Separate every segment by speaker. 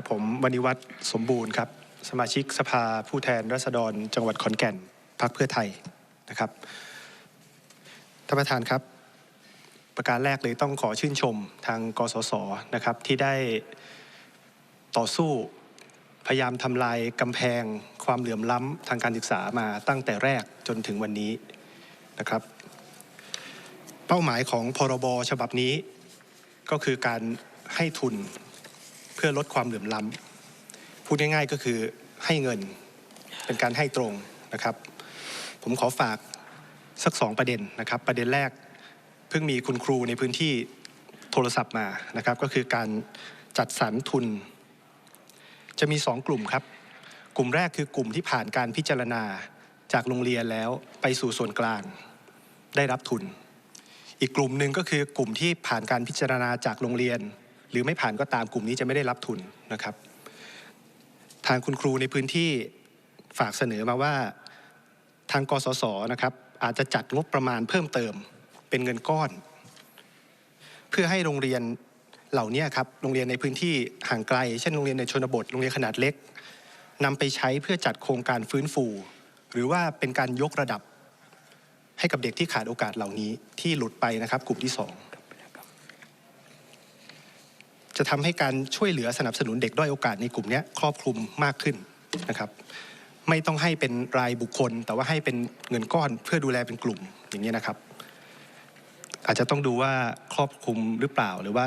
Speaker 1: กับผมวณิวัฒน์สมบูรณ์ครับ สมาชิกสภาผู้แทนราษฎร จังหวัดขอนแก่นพรรคเพื่อไทยนะครับท่านประธานครับ ประการแรกเลยต้องขอชื่นชมทางกสศนะครับที่ได้ต่อสู้พยายามทำลายกำแพงความเหลื่อมล้ำทางการศึกษามาตั้งแต่แรกจนถึงวันนี้นะครับ เป้าหมายของพรบฉบับนี้ ก็คือการให้ทุน เพื่อลดความเหลื่อมล้ำพูดง่ายๆก็คือให้เงินเป็นการให้ตรงนะครับ ผมขอฝากสักสองประเด็นนะครับ ประเด็นแรกเพิ่งมีคุณครูในพื้นที่โทรศัพท์มานะครับ ก็คือการจัดสรรทุน จะมีสองกลุ่มครับ กลุ่มแรกคือกลุ่มที่ผ่านการพิจารณาจากโรงเรียนแล้วไปสู่ส่วนกลางได้รับทุน อีกกลุ่มหนึ่งก็คือกลุ่มที่ผ่านการพิจารณาจากโรงเรียน หรือไม่ผ่านก็ตามกลุ่มนี้จะไม่ได้รับทุนนะครับ ทางคุณครูในพื้นที่ฝากเสนอมาว่าทางกสศนะครับอาจจะจัดงบประมาณเพิ่มเติมเป็นเงินก้อน เพื่อให้โรงเรียนเหล่านี้ครับโรงเรียนในพื้นที่ห่างไกล เช่นโรงเรียนในชนบท โรงเรียนขนาดเล็กนำไปใช้เพื่อจัดโครงการฟื้นฟู หรือว่าเป็นการยกระดับให้กับเด็กที่ขาดโอกาสเหล่านี้ที่หลุดไปนะครับ กลุ่มที่สอง จะทำให้การช่วยเหลือสนับสนุนเด็กด้อยโอกาสในกลุ่มนี้ครอบคลุมมากขึ้นนะครับไม่ต้องให้เป็นรายบุคคล แต่ว่าให้เป็นเงินก้อนเพื่อดูแลเป็นกลุ่มอย่างนี้นะครับ อาจจะต้องดูว่าครอบคลุมหรือเปล่า หรือว่า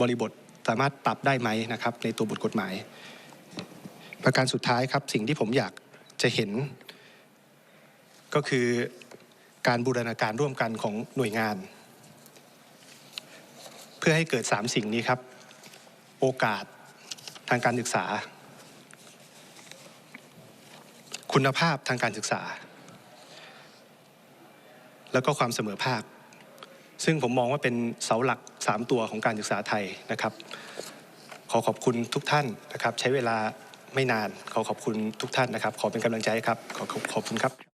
Speaker 1: บริบทสามารถปรับได้ไหมนะครับ ในตัวบทกฎหมาย ประการสุดท้ายครับสิ่งที่ผมอยากจะเห็น ก็คือการบูรณาการร่วมกันของหน่วยงาน พื่อให้เกิดสามสิ่งนี้ครับ โอกาสทางการศึกษา คุณภาพทางการศึกษา แล้วก็ความเสมอภาค ซึ่งผมมองว่าเป็นเสาหลัก 3 ตัวของการศึกษาไทยนะครับ ขอขอบคุณทุกท่านนะครับ ใช้เวลาไม่นาน ขอขอบคุณทุกท่านนะครับ ขอเป็นกำลังใจครับ ขอขอบคุณครับ